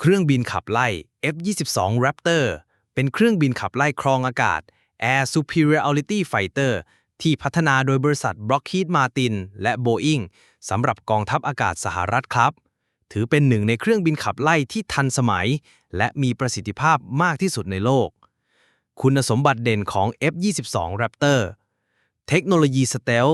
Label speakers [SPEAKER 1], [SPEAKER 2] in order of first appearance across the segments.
[SPEAKER 1] เครื่องบินขับไล่ F-22 Raptor เป็นเครื่องบินขับไล่ครองอากาศ Air Superiority Fighter ที่พัฒนาโดยบริษัท Lockheed Martin และ Boeing สำหรับกองทัพอากาศสหรัฐครับ ถือเป็นหนึ่งในเครื่องบินขับไล่ที่ทันสมัย และมีประสิทธิภาพมากที่สุดในโลก คุณสมบัติเด่นของ F-22 Raptor เทคโนโลยีสเตล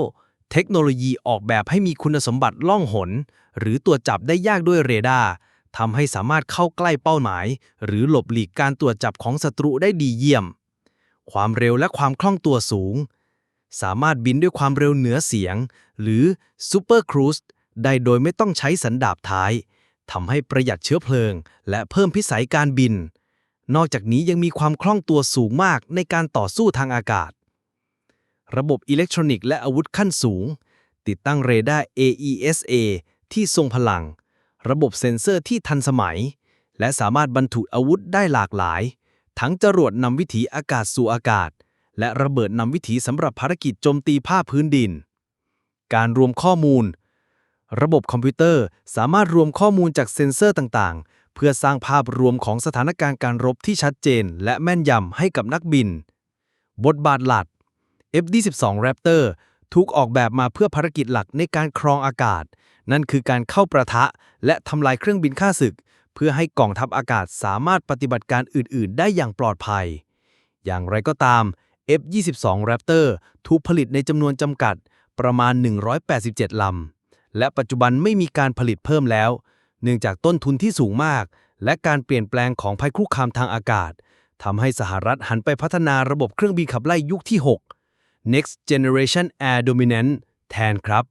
[SPEAKER 1] เทคโนโลยีออกแบบให้มีคุณสมบัติล่องหน หรือตรวจจับได้ยากด้วยเรดาร์ ทำให้สามารถเข้าใกล้เป้าหมาย หรือหลบหลีกการตรวจจับของศัตรูได้ดีเยี่ยม ความเร็วและความคล่องตัวสูง สามารถบินด้วยความเร็วเหนือเสียง หรือ Super Cruise ได้โดยไม่ต้องใช้สันดาบท้ายทำให้ประหยัดเชื้อเพลิง และเพิ่มพิสัยการบิน นอกจากนี้ยังมีความคล่องตัวสูงมากในการต่อสู้ทางอากาศ ระบบอิเล็กทรอนิกส์และอาวุธขั้นสูง ติดตั้งเรดาร์ AESA ที่ทรงพลัง ระบบเซ็นเซอร์ที่ทันสมัย และสามารถบรรทุอาวุธได้หลากหลาย ทั้งจรวดนำวิถีอากาศสู่อากาศ และระเบิดนำวิถีสำหรับภารกิจโจมตีภาคพื้นดิน การรวมข้อมูล ระบบคอมพิวเตอร์สามารถรวมข้อมูลจากเซ็นเซอร์ต่างๆ เพื่อสร้างภาพรวมของสถานการณ์การรบที่ชัดเจน และแม่นยำให้กับนักบิน บทบาทหลัก F-22 Raptor ถูกออกแบบมาเพื่อภารกิจหลักในการครองอากาศ นั่นคือการเข้าประทะและทำลายเครื่องบินฆ่าศึก เพื่อให้กองทัพอากาศสามารถปฏิบัติการอื่น ๆ ได้อย่างปลอดภัย อย่างไรก็ตาม F-22 Raptor ถูกผลิตในจำนวนจำกัดประมาณ 187 ลำ และปัจจุบันไม่มีการผลิตเพิ่มแล้ว เนื่องจากต้นทุนที่สูงมาก และการเปลี่ยนแปลงของภัยคุกคามทางอากาศทำให้สหรัฐหันไปพัฒนาระบบเครื่องบินขับไล่ยุคที่ 6 Next Generation Air Dominance แทนครับ